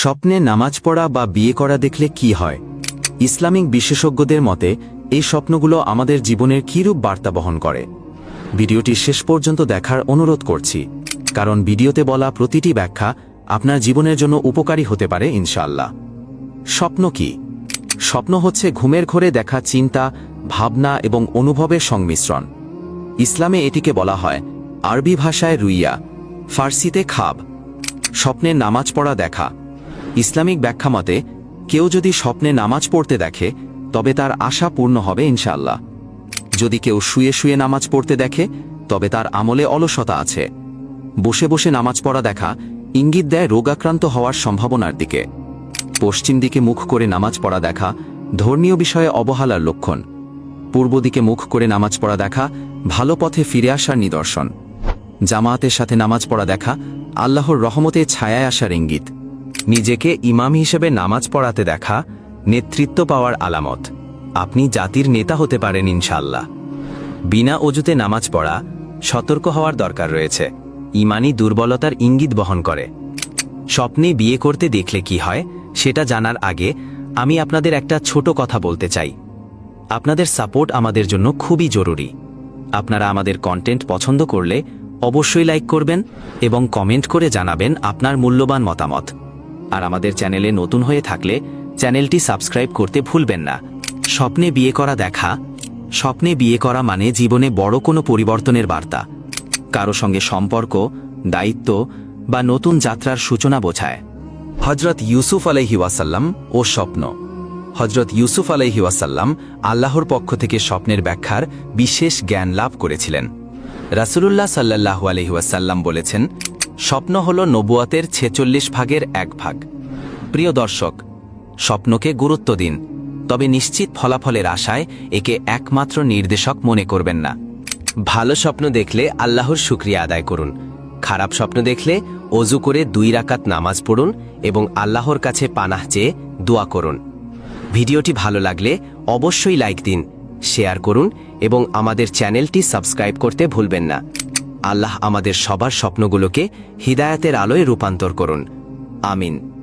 স্বপ্নে নামাজ পড়া বা বিয়ে করা দেখলে কি হয়? ইসলামিক বিশেষজ্ঞদের মতে, এই স্বপ্নগুলো আমাদের জীবনের কীরূপ বার্তা বহন করে? ভিডিওটি শেষ পর্যন্ত দেখার অনুরোধ করছি। কারণ ভিডিওতে বলা প্রতিটি ব্যাখ্যা আপনার জীবনের জন্য উপকারী হতে পারে ইনশাল্লাহ স্বপ্ন কি? স্বপ্ন হচ্ছে ঘুমের ঘরে দেখা চিন্তা, ভাবনা এবং অনুভবের সংমিশ্রণ। ইসলামে এটিকে বলা হয় আরবি ভাষায় রুইয়া, ফার্সিতে খাব। স্বপ্নে নামাজ পড়া দেখা। ইসলামিক ব্যাখ্যা মতে, কেউ যদি স্বপ্নে নামাজ পড়তে দেখে, তবে তার আশা পূর্ণ হবে ইনশাল্লাহ যদি কেউ শুয়ে শুয়ে নামাজ পড়তে দেখে, তবে তার আমলে অলসতা আছে। বসে বসে নামাজ পড়া দেখা, ইঙ্গিত দেয় রোগাক্রান্ত হওয়ার সম্ভাবনার দিকে। পশ্চিম দিকে মুখ করে নামাজ পড়া দেখা, ধর্মীয় বিষয়ে অবহেলার লক্ষণ। পূর্ব দিকে মুখ করে নামাজ পড়া দেখা, ভালো পথে ফিরে আসার নিদর্শন। জামায়াতের সাথে নামাজ পড়া দেখা, আল্লাহর রহমতে ছায়ায় আসার ইঙ্গিত। নিজেকে ইমাম হিসেবে নামাজ পড়াতে দেখা নেতৃত্ব পাওয়ার আলামত। আপনি জাতির নেতা হতে পারেন ইনশাল্লাহ বিনা অজুতে নামাজ পড়া সতর্ক হওয়ার দরকার রয়েছে। ইমানি দুর্বলতার ইঙ্গিত বহন করে। স্বপ্নে বিয়ে করতে দেখলে কি হয়, সেটা জানার আগে আমি আপনাদের একটা ছোট কথা বলতে চাই। আপনাদের সাপোর্ট আমাদের জন্য খুবই জরুরি। আপনারা আমাদের কন্টেন্ট পছন্দ করলে অবশ্যই লাইক করবেন এবং কমেন্ট করে জানাবেন আপনার মূল্যবান মতামত। আর আমাদের চ্যানেলে নতুন হয়ে থাকলে চ্যানেলটি সাবস্ক্রাইব করতে ভুলবেন না। স্বপ্নে বিয়ে করা দেখা। স্বপ্নে বিয়ে করা মানে জীবনে বড় কোনো পরিবর্তনের বার্তা। কারও সঙ্গে সম্পর্ক, দায়িত্ব বা নতুন যাত্রার সূচনা বোঝায়। হজরত ইউসুফ আলহি ওয়াসাল্লাম ও স্বপ্ন। হজরত ইউসুফ আলহি ওয়াসাল্লাম আল্লাহর পক্ষ থেকে স্বপ্নের ব্যাখ্যার বিশেষ জ্ঞান লাভ করেছিলেন। রাসুলুল্লাহ সাল্লাহু আলহিওয়াসাল্লাম বলেছেন স্বপ্ন হল নবুয়াতের ছেচল্লিশ ভাগের এক ভাগ। প্রিয় দর্শক, স্বপ্নকে গুরুত্ব দিন, তবে নিশ্চিত ফলাফলের আশায় একে একমাত্র নির্দেশক মনে করবেন না। ভালো স্বপ্ন দেখলে আল্লাহর শুক্রিয়া আদায় করুন। খারাপ স্বপ্ন দেখলে অজু করে দুই রাকাত নামাজ পড়ুন এবং আল্লাহর কাছে পানাহ চেয়ে দোয়া করুন। ভিডিওটি ভালো লাগলে অবশ্যই লাইক দিন, শেয়ার করুন এবং আমাদের চ্যানেলটি সাবস্ক্রাইব করতে ভুলবেন না। আল্লাহ আমাদের সবার স্বপ্নগুলোকে হিদায়াতের আলোয় রূপান্তর করুন। আমিন।